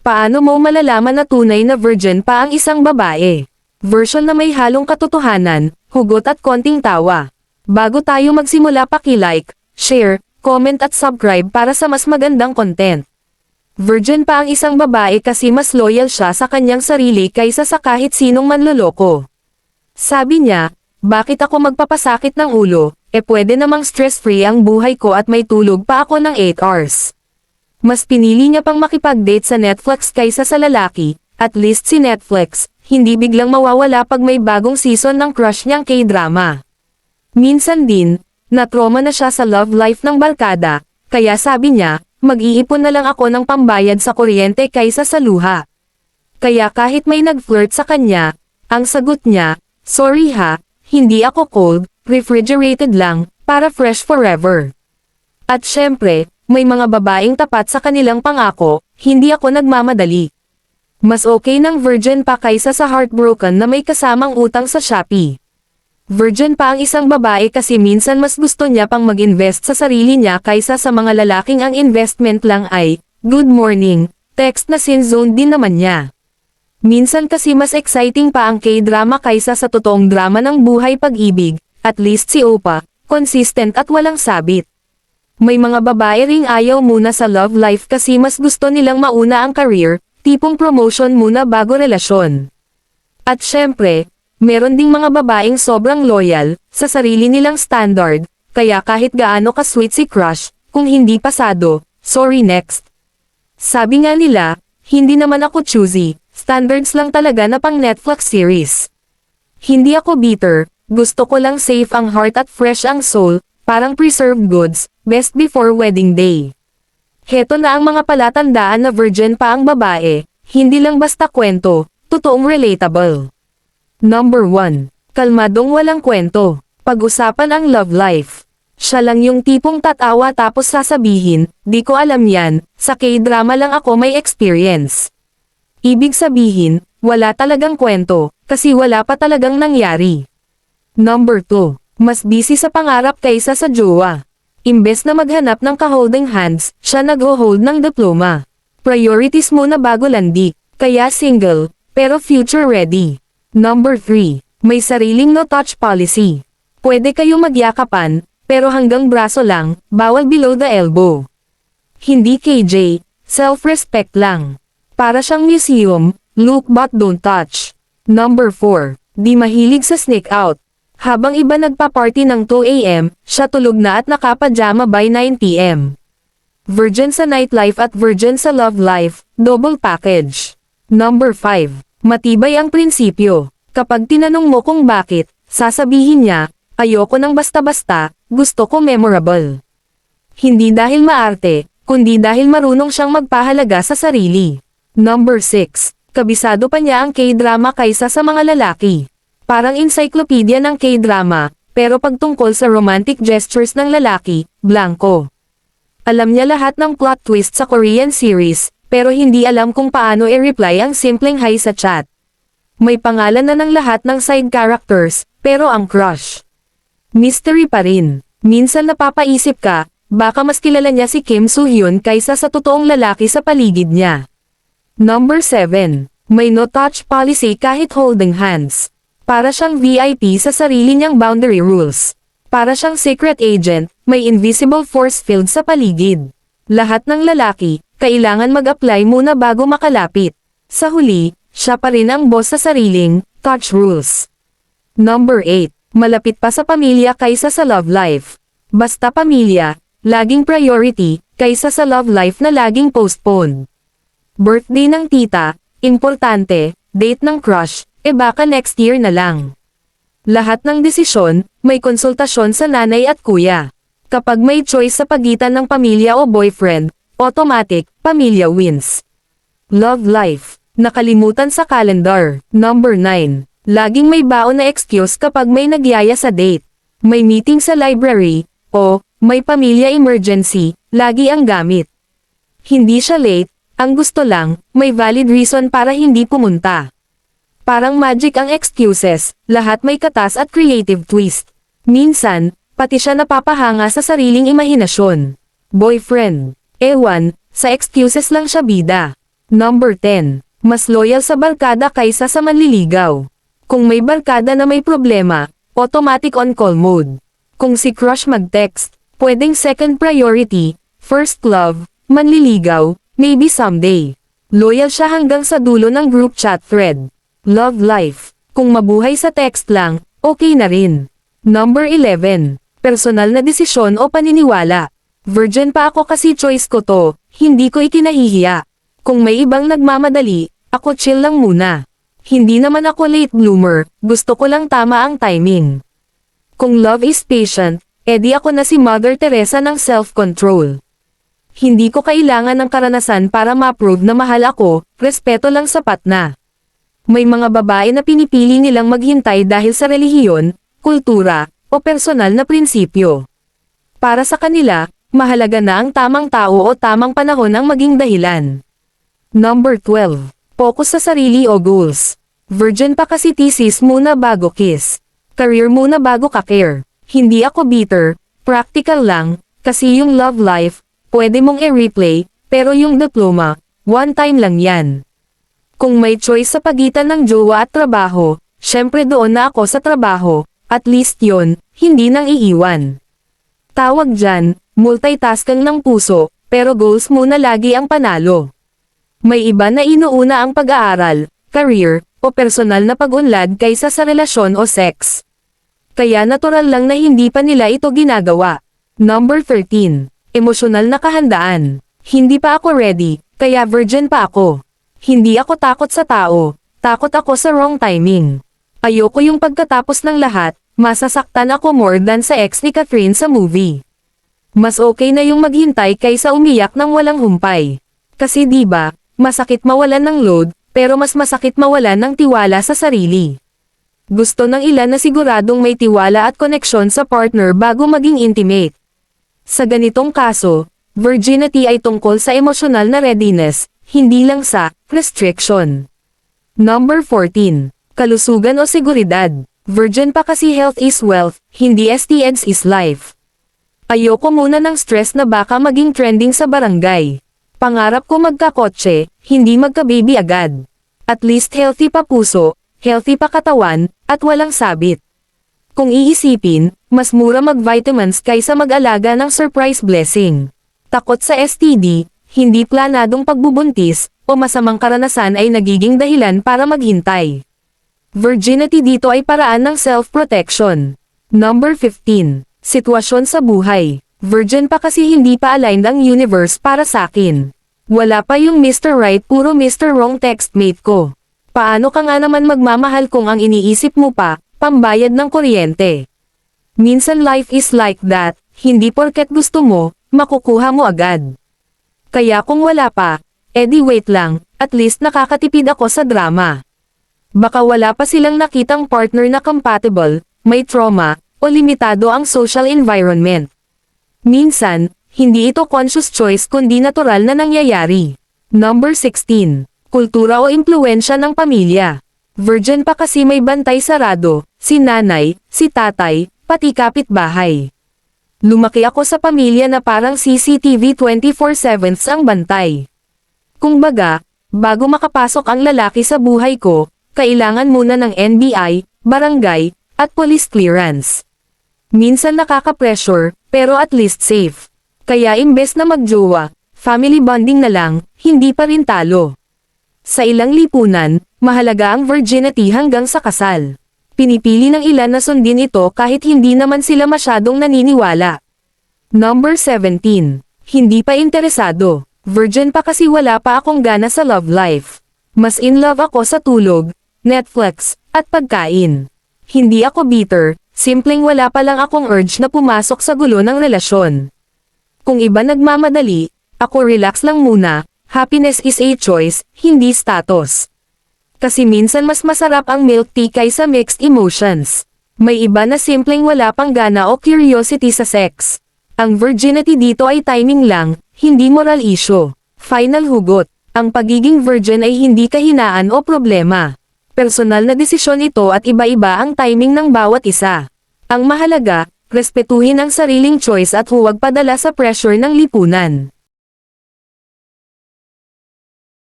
Paano mo malalaman na tunay na virgin pa ang isang babae? Version na may halong katotohanan, hugot at konting tawa. Bago tayo magsimula paki-like, share, comment at subscribe para sa mas magandang content. Virgin pa ang isang babae kasi mas loyal siya sa kanyang sarili kaysa sa kahit sinong manloloko. Sabi niya, bakit ako magpapasakit ng ulo, e pwede namang stress-free ang buhay ko at may tulog pa ako ng 8 hours. Mas pinili niya pang makipag-date sa Netflix kaysa sa lalaki, at least si Netflix, hindi biglang mawawala pag may bagong season ng crush niyang K-drama. Minsan din, na-trauma na siya sa love life ng barkada, kaya sabi niya, mag-iipon na lang ako ng pambayad sa kuryente kaysa sa luha. Kaya kahit may nag-flirt sa kanya, ang sagot niya, sorry ha, hindi ako cold, refrigerated lang, para fresh forever. At syempre, may mga babaeng tapat sa kanilang pangako, hindi ako nagmamadali. Mas okay ng virgin pa kaysa sa heartbroken na may kasamang utang sa Shopee. Virgin pa ang isang babae kasi minsan mas gusto niya pang mag-invest sa sarili niya kaysa sa mga lalaking ang investment lang ay, good morning, text na sin zone din naman niya. Minsan kasi mas exciting pa ang K-drama kaysa sa totoong drama ng buhay pag-ibig, at least si Opa, consistent at walang sabit. May mga babae ring ayaw muna sa love life kasi mas gusto nilang mauna ang career, tipong promotion muna bago relasyon. At syempre, meron ding mga babaeng sobrang loyal, sa sarili nilang standard, kaya kahit gaano ka-sweet si crush, kung hindi pasado, sorry next. Sabi nga nila, hindi naman ako choosy, standards lang talaga na pang Netflix series. Hindi ako bitter, gusto ko lang safe ang heart at fresh ang soul, parang preserved goods, best before wedding day. Heto na ang mga palatandaan na virgin pa ang babae, hindi lang basta kwento, totoong relatable. Number 1. Kalmadong walang kwento. Pag-usapan ang love life. Siya lang yung tipong tatawa tapos sasabihin, di ko alam yan, sa K-drama lang ako may experience. Ibig sabihin, wala talagang kwento, kasi wala pa talagang nangyari. Number 2. Mas busy sa pangarap kaysa sa jowa. Imbes na maghanap ng ka-holding hands, siya nag-hold ng diploma. Priorities muna bago landi, kaya single, pero future ready. Number 3. May sariling no-touch policy. Pwede kayo magyakapan, pero hanggang braso lang, bawal below the elbow. Hindi KJ, self-respect lang. Para siyang museum, look but don't touch. Number 4. Di mahilig sa sneak out. Habang iba nagpa-party ng 2am, siya tulog na at nakapajama by 9pm. Virgin sa nightlife at virgin sa love life, double package. Number 5. Matibay ang prinsipyo. Kapag tinanong mo kung bakit, sasabihin niya, ayoko ng basta-basta, gusto ko memorable. Hindi dahil maarte, kundi dahil marunong siyang magpahalaga sa sarili. Number 6. Kabisado pa niya ang K-drama kaysa sa mga lalaki. Parang encyclopedia ng K-drama, pero pagtungkol sa romantic gestures ng lalaki, blanco. Alam niya lahat ng plot twist sa Korean series, pero hindi alam kung paano i-reply ang simpleng hi sa chat. May pangalan na ng lahat ng side characters, pero ang crush. Mystery pa rin. Minsan napapaisip ka, baka mas kilala niya si Kim Soo-hyun kaysa sa totoong lalaki sa paligid niya. Number 7. May no-touch policy kahit holding hands. Para siyang VIP sa sarili niyang boundary rules. Para siyang secret agent, may invisible force field sa paligid. Lahat ng lalaki, kailangan mag-apply muna bago makalapit. Sa huli, siya pa rin ang boss sa sariling, touch rules. Number 8. Malapit pa sa pamilya kaysa sa love life. Basta pamilya, laging priority, kaysa sa love life na laging postponed. Birthday ng tita, importante, date ng crush, e baka next year na lang. Lahat ng desisyon, may konsultasyon sa nanay at kuya. Kapag may choice sa pagitan ng pamilya o boyfriend, automatic, pamilya wins. Love life. Nakalimutan sa calendar. Number 9. Laging may baon na excuse kapag may nagyaya sa date. May meeting sa library, o, may pamilya emergency, lagi ang gamit. Hindi siya late, ang gusto lang, may valid reason para hindi pumunta. Parang magic ang excuses, lahat may katas at creative twist. Minsan, pati siya napapahanga sa sariling imahinasyon. Boyfriend. Ewan, sa excuses lang siya bida. Number 10. Mas loyal sa barkada kaysa sa manliligaw. Kung may barkada na may problema, automatic on-call mode. Kung si crush mag-text, pwedeng second priority, first love, manliligaw, maybe someday. Loyal siya hanggang sa dulo ng group chat thread. Love life. Kung mabuhay sa text lang, okay na rin. Number 11. Personal na desisyon o paniniwala. Virgin pa ako kasi choice ko to, hindi ko ikinahihiya. Kung may ibang nagmamadali, ako chill lang muna. Hindi naman ako late bloomer, gusto ko lang tama ang timing. Kung love is patient, edi ako na si Mother Teresa ng self-control. Hindi ko kailangan ng karanasan para ma-prove na mahal ako, respeto lang sapat na. May mga babae na pinipili nilang maghintay dahil sa relihiyon, kultura, o personal na prinsipyo. Para sa kanila, mahalaga na ang tamang tao o tamang panahon ang maging dahilan. Number 12. Focus sa sarili o goals. Virgin pa kasi thesis muna bago kiss. Career muna bago ka-care. Hindi ako bitter, practical lang, kasi yung love life, pwede mong i-replay, pero yung diploma, one time lang yan. Kung may choice sa pagitan ng jowa at trabaho, syempre doon na ako sa trabaho, at least yon, hindi nang iiwan. Tawag dyan, multitasking ng puso, pero goals muna lagi ang panalo. May iba na inuuna ang pag-aaral, career, o personal na pag-unlad kaysa sa relasyon o sex. Kaya natural lang na hindi pa nila ito ginagawa. Number 13. Emosyonal na kahandaan. Hindi pa ako ready, kaya virgin pa ako. Hindi ako takot sa tao, takot ako sa wrong timing. Ayoko yung pagkatapos ng lahat, masasaktan ako more than sa ex ni Catherine sa movie. Mas okay na yung maghintay kaysa umiyak ng walang humpay. Kasi ba, masakit mawalan ng load, pero mas masakit mawalan ng tiwala sa sarili. Gusto ng ilan na siguradong may tiwala at koneksyon sa partner bago maging intimate. Sa ganitong kaso, virginity ay tungkol sa emosyonal na readiness, hindi lang sa restriction. Number 14. Kalusugan o seguridad. Virgin pa kasi health is wealth, hindi STNs is life. Ayoko muna ng stress na baka maging trending sa barangay. Pangarap ko magkakotse, hindi magka-baby agad. At least healthy pa puso, healthy pa katawan, at walang sabit. Kung iisipin, mas mura mag-vitamins kaysa mag-alaga ng surprise blessing. Takot sa STD, hindi planadong pagbubuntis, o masamang karanasan ay nagiging dahilan para maghintay. Virginity dito ay paraan ng self-protection. Number 15. Sitwasyon sa buhay. Virgin pa kasi hindi pa aligned ang universe para sa akin. Wala pa yung Mr. Right puro Mr. Wrong textmate ko. Paano ka nga naman magmamahal kung ang iniisip mo pa, pambayad ng kuryente? Minsan life is like that, hindi porket gusto mo, makukuha mo agad. Kaya kung wala pa, edi wait lang, at least nakakatipid ako sa drama. Baka wala pa silang nakitang partner na compatible, may trauma, o limitado ang social environment. Minsan, hindi ito conscious choice kundi natural na nangyayari. Number 16. Kultura o impluensya ng pamilya. Virgin pa kasi may bantay sarado, si nanay, si tatay, pati kapitbahay. Lumaki ako sa pamilya na parang CCTV 24-7 ang bantay. Kung baga, bago makapasok ang lalaki sa buhay ko, kailangan muna ng NBI, barangay, at police clearance. Minsan nakaka-pressure, pero at least safe. Kaya imbes na magjowa, family bonding na lang, hindi pa rin talo. Sa ilang lipunan, mahalaga ang virginity hanggang sa kasal. Pinipili ng ilan na sundin ito kahit hindi naman sila masyadong naniniwala. Number 17. Hindi pa interesado. Virgin pa kasi wala pa akong gana sa love life. Mas in love ako sa tulog, Netflix, at pagkain. Hindi ako bitter, Simpleng wala pa lang akong urge na pumasok sa gulo ng relasyon. Kung iba nagmamadali, ako relax lang muna, happiness is a choice, hindi status. Kasi minsan mas masarap ang milk tea kaysa mixed emotions. May iba na simpleng wala pang gana o curiosity sa sex. Ang virginity dito ay timing lang, hindi moral issue. Final hugot, ang pagiging virgin ay hindi kahinaan o problema. Personal na desisyon ito at iba-iba ang timing ng bawat isa. Ang mahalaga, respetuhin ang sariling choice at huwag padala sa pressure ng lipunan.